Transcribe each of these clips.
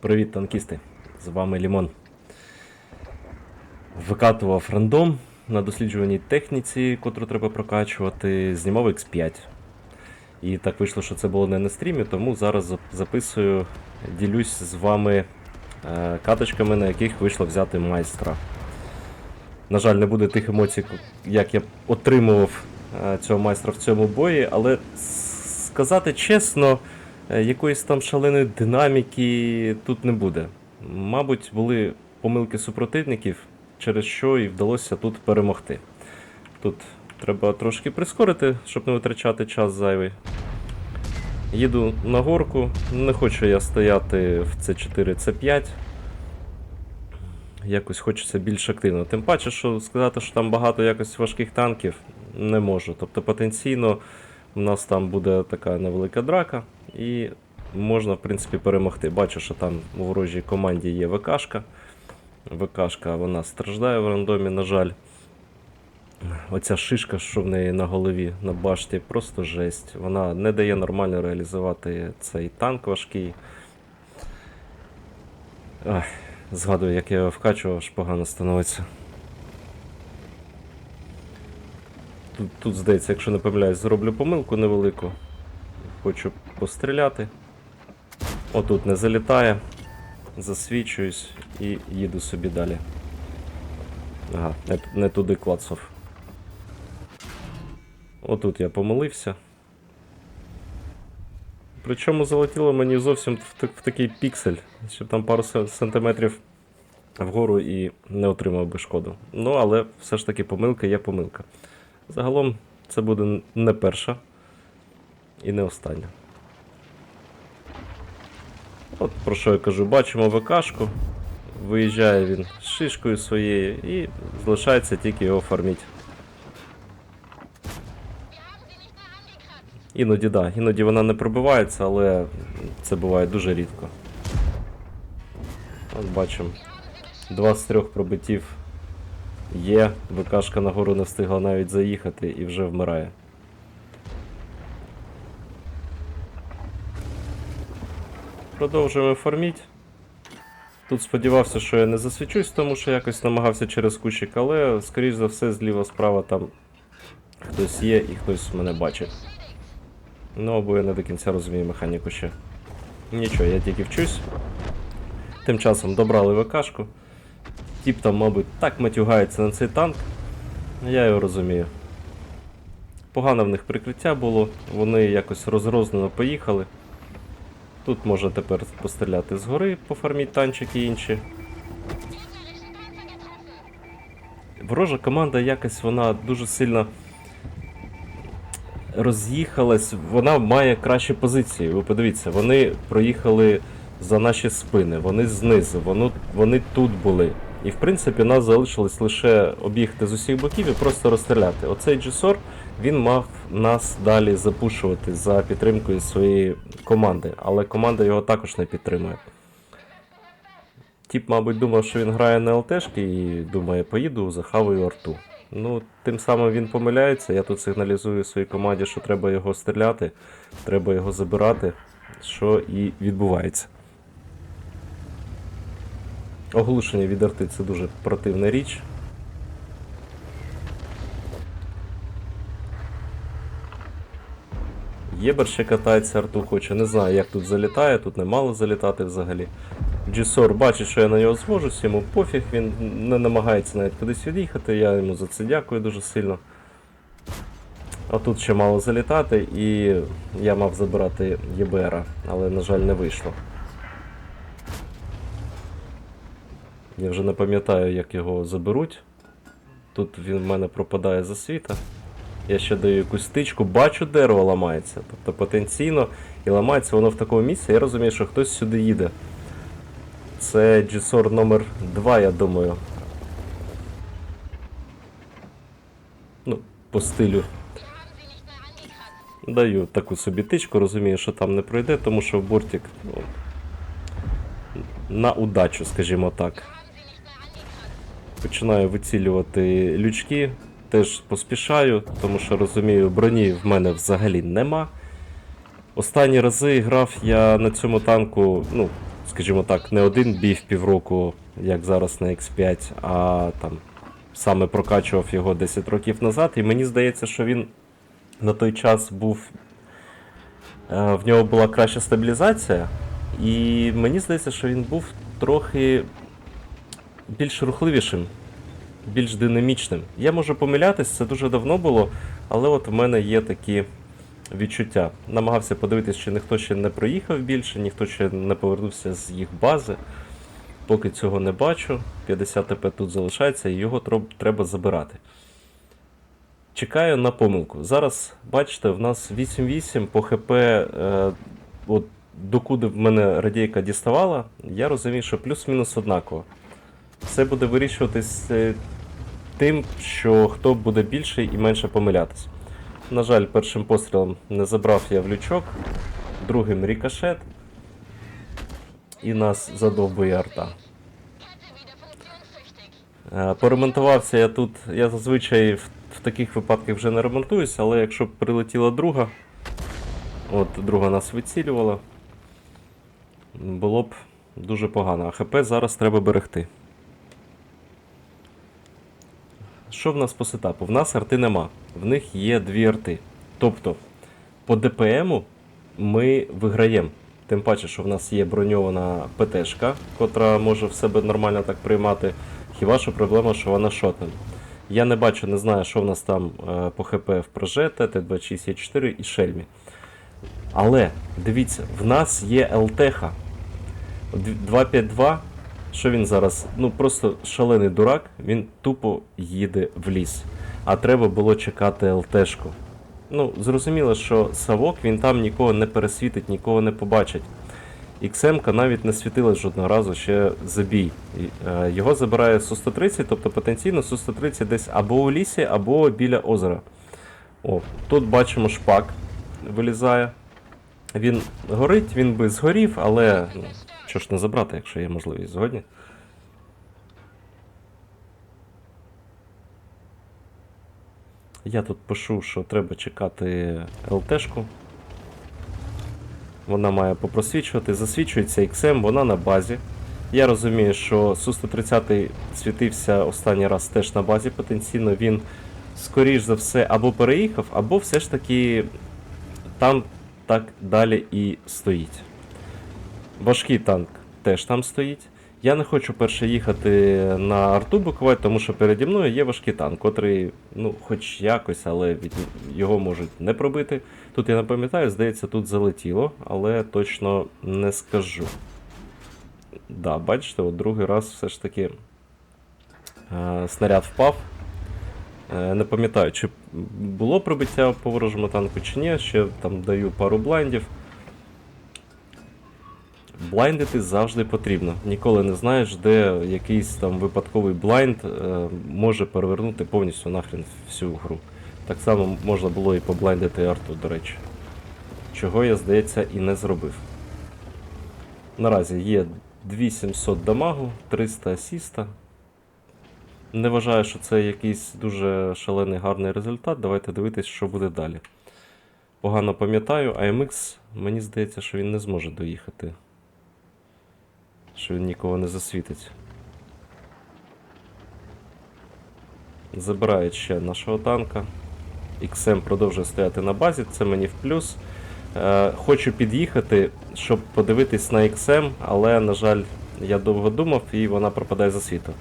Привіт, танкісти! З вами Лімон. Викатував рандом на досліджуваній техніці, котру треба прокачувати, знімав X5. І так вийшло, що це було не на стрімі, тому зараз записую, ділюсь з вами е, каточками, на яких вийшло взяти майстра. На жаль, не буде тих емоцій, як я отримував е, цього майстра в цьому бої, але сказати чесно, якоїсь там шаленої динаміки тут не буде. Мабуть, були помилки супротивників, через що і вдалося тут перемогти. Тут треба трошки прискорити, щоб не витрачати час зайвий. Їду на горку, не хочу я стояти в C4, C5. Якось хочеться більш активно. Тим паче, що сказати, що там багато якось важких танків, не можу. Тобто потенційно у нас там буде така невелика драка, і можна, в принципі, перемогти. Бачу, що там у ворожій команді є ВКшка. ВКшка вона страждає в рандомі, на жаль. Оця шишка, що в неї на голові, на башті, просто жесть. Вона не дає нормально реалізувати цей танк важкий. Ах, згадую, як я його вкачував, аж погано становиться. Тут, тут, здається, якщо не помиляюсь, зроблю помилку невелику. Хочу постріляти. Отут не залітає. Засвічуюсь і їду собі далі. Ага, не, не туди клацав. Отут я помилився. Причому залетіло мені зовсім в, в такий піксель, щоб там пару сантиметрів вгору і не отримав би шкоду. Ну, але все ж таки помилка є помилка. Загалом це буде не перша і не остання. От про що я кажу, бачимо ВКшку, виїжджає він з шишкою своєю і залишається тільки його фарміть. Іноді да, іноді вона не пробивається, але це буває дуже рідко. От бачимо. Два з трьох пробиттів є. ВКшка нагору не встигла навіть заїхати і вже вмирає. Продовжуємо фарміть. Тут сподівався, що я не засвічусь, тому що якось намагався через кущик, але, скоріш за все, зліва-справа там хтось є і хтось мене бачить. Ну, або я не до кінця розумію механіку ще. Нічого, я тільки вчусь. Тим часом добрали ВКшку. Тіп там, мабуть, так матюгається на цей танк. Я його розумію. Погане в них прикриття було, вони якось розрознено поїхали. Тут можна тепер постріляти згори, пофарміть танчики інші. Ворожа команда якось вона дуже сильно роз'їхалась, вона має кращі позиції. Ви подивіться, вони проїхали за наші спини, вони знизу, вони, вони тут були. І в принципі у нас залишилось лише об'їхати з усіх боків і просто розстріляти. Оцей Джесор він мав нас далі запушувати за підтримкою своєї команди, але команда його також не підтримує. Тіп, мабуть, думав, що він грає на ЛТшки і думає, поїду, захаваю арту. Ну, тим самим він помиляється. Я тут сигналізую своїй команді, що треба його стріляти, треба його забирати, що і відбувається. Оглушення від арти це дуже противна річ. Єбер ще катається, арту хоче. Не знаю, як тут залітає, тут не мало залітати взагалі. Джісор бачить, що я на нього зможусь, йому пофіг, він не намагається навіть кудись від'їхати, я йому за це дякую дуже сильно. А тут ще мало залітати, і я мав забирати ЄБРа, але, на жаль, не вийшло. Я вже не пам'ятаю, як його заберуть. Тут він в мене пропадає за світа. Я ще даю якусь стичку, бачу, дерево ламається. Тобто потенційно і ламається воно в такому місці, я розумію, що хтось сюди їде. Це GSOR номер 2, я думаю. Ну, по стилю. Даю таку собі тичку, розумію, що там не пройде, тому що бортик ну, на удачу, скажімо так. Починаю вицілювати лючки, теж поспішаю, тому що розумію, броні в мене взагалі нема. Останні рази грав я на цьому танку, ну, скажімо так, не один бій в півроку, як зараз на X5, а там саме прокачував його 10 років назад. І мені здається, що він на той час був. е, В нього була краща стабілізація, і мені здається, що він був трохи більш рухливішим, більш динамічним. Я можу помилятись, це дуже давно було, але от в мене є такі відчуття. Намагався подивитись, чи ніхто ще не проїхав більше, ніхто ще не повернувся з їх бази. Поки цього не бачу, 50 ТП тут залишається і його треба забирати. Чекаю на помилку. Зараз, бачите, в нас 8-8 по ХП, е, от докуди в мене радійка діставала, я розумію, що плюс-мінус однаково. Все буде вирішуватись е, тим, що хто буде більший і менше помилятись. На жаль, першим пострілом не забрав я в лючок, другим рікошет. І нас задовбує арта. Е, Поремонтувався я тут. Я зазвичай в, в таких випадках вже не ремонтуюсь, але якщо б прилетіла друга, от друга нас вицілювала, було б дуже погано. А ХП зараз треба берегти. Що в нас по сетапу? В нас арти нема. В них є дві арти. Тобто, по ДПМу ми виграємо. Тим паче, що в нас є броньована ПТшка, котра може в себе нормально так приймати. Хіба що проблема, що вона шотна. Я не бачу, не знаю, що в нас там е, по ХП в Прожете, Т26Е4 і Шельмі. Але дивіться, в нас є ЛТХ. 252. Що він зараз? Ну просто шалений дурак, він тупо їде в ліс. А треба було чекати ЛТшку. Ну, зрозуміло, що Савок він там нікого не пересвітить, нікого не побачить. XM навіть не світилась жодного разу ще за бій. І, е, Його забирає Су-130, тобто потенційно Су-130 десь або у лісі, або біля озера. О, тут бачимо шпак вилізає. Він горить, він би згорів, але ну, що ж не забрати, якщо є можливість згодні. Я тут пишу, що треба чекати ЛТшку. Вона має попросвічувати. Засвічується XM, вона на базі. Я розумію, що Су-130 світився останній раз теж на базі. Потенційно він, скоріш за все, або переїхав, або все ж таки там так далі і стоїть. Важкий танк теж там стоїть. Я не хочу перше їхати на арту буквально, тому що переді мною є важкий танк, котрий, ну, хоч якось, але від його можуть не пробити. Тут я не пам'ятаю, здається, тут залетіло, але точно не скажу. Да, бачите, от другий раз все ж таки е, снаряд впав. Е, не пам'ятаю, чи було пробиття по ворожому танку, чи ні. Ще там даю пару блайндів. Блайндити завжди потрібно. Ніколи не знаєш, де якийсь там випадковий блайнд е, може перевернути повністю нахрен всю гру. Так само можна було і поблайндити арту, до речі. Чого я, здається, і не зробив. Наразі є 2700 дамагу, 300 асіста. Не вважаю, що це якийсь дуже шалений гарний результат. Давайте дивитись, що буде далі. Погано пам'ятаю, AMX, мені здається, що він не зможе доїхати. Що він нікого не засвітить. Забирають ще нашого танка. XM продовжує стояти на базі, це мені в плюс. Е, хочу під'їхати, щоб подивитись на XM, але, на жаль, я довго думав і вона пропадає за світу.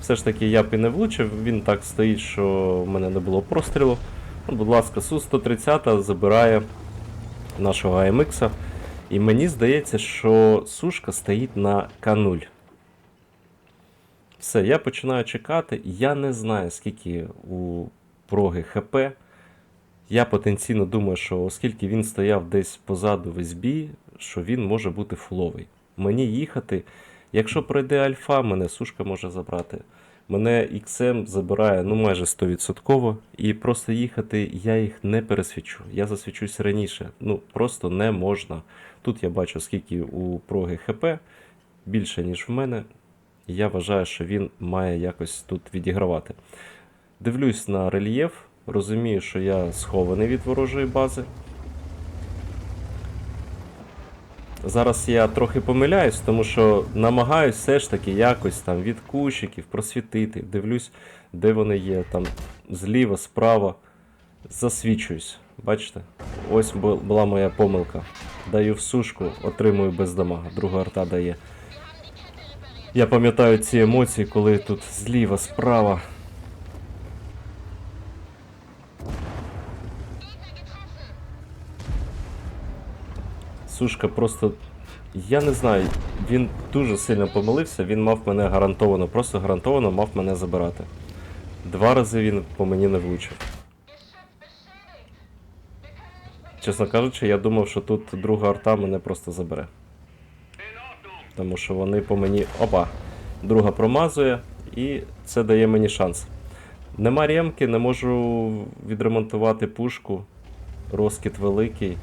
Все ж таки я б і не влучив, він так стоїть, що в мене не було прострілу. Ну, будь ласка, Су-130 забирає нашого AMX. І мені здається, що сушка стоїть на К0. Все, я починаю чекати. Я не знаю, скільки у проги ХП. Я потенційно думаю, що оскільки він стояв десь позаду весь бій, що він може бути фуловий. Мені їхати. Якщо пройде альфа, мене сушка може забрати. Мене XM забирає ну майже 100%. І просто їхати я їх не пересвічу. Я засвічусь раніше. Ну просто не можна. Тут я бачу, скільки у проги ХП більше, ніж в мене. Я вважаю, що він має якось тут відігравати. Дивлюсь на рельєф, розумію, що я схований від ворожої бази. Зараз я трохи помиляюсь, тому що намагаюсь все ж таки якось там від кущиків просвітити. Дивлюсь, де вони є, там зліва, справа. Засвічуюсь. Бачите? Ось була моя помилка. Даю в сушку, отримую без дамага. Друга арта дає. Я пам'ятаю ці емоції, коли тут зліва, справа. Сушка просто. Я не знаю, він дуже сильно помилився, він мав мене гарантовано, просто гарантовано мав мене забирати. Два рази він по мені не влучив. Чесно кажучи, я думав, що тут друга арта мене просто забере. Тому що вони по мені. Опа! Друга промазує, і це дає мені шанс. Нема ремки, не можу відремонтувати пушку. Розкіт великий,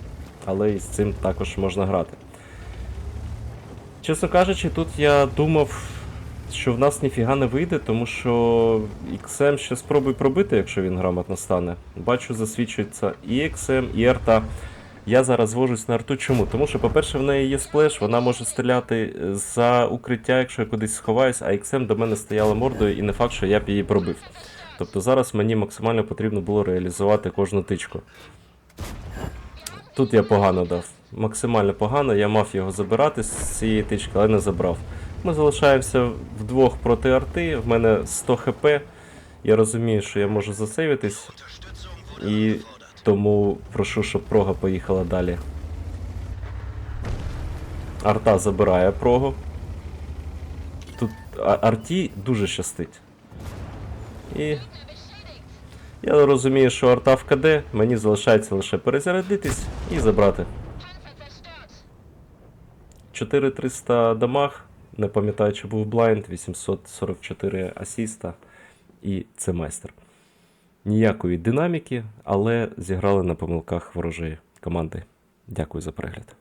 але і з цим також можна грати. Чесно кажучи, тут я думав, що в нас ніфіга не вийде, тому що XM ще спробуй пробити, якщо він грамотно стане. Бачу, засвідчується і XM, і арта. Я зараз звожусь на арту. Чому? Тому що, по-перше, в неї є сплеш, вона може стріляти за укриття, якщо я кудись сховаюсь, а XM до мене стояла мордою, і не факт, що я б її пробив. Тобто зараз мені максимально потрібно було реалізувати кожну тичку. Тут я погано дав. Максимально погано, я мав його забирати з цієї тички, але не забрав. Ми залишаємося вдвох проти арти, в мене 100 хп. Я розумію, що я можу засейвитись. І тому прошу, щоб прога поїхала далі. Арта забирає прогу. Тут арті дуже щастить. І я розумію, що арта в КД, мені залишається лише перезарядитись і забрати. 4300 дамаг, не пам'ятаю, чи був блайнд, 844 асіста, і це майстер. Ніякої динаміки, але зіграли на помилках ворожої команди. Дякую за перегляд.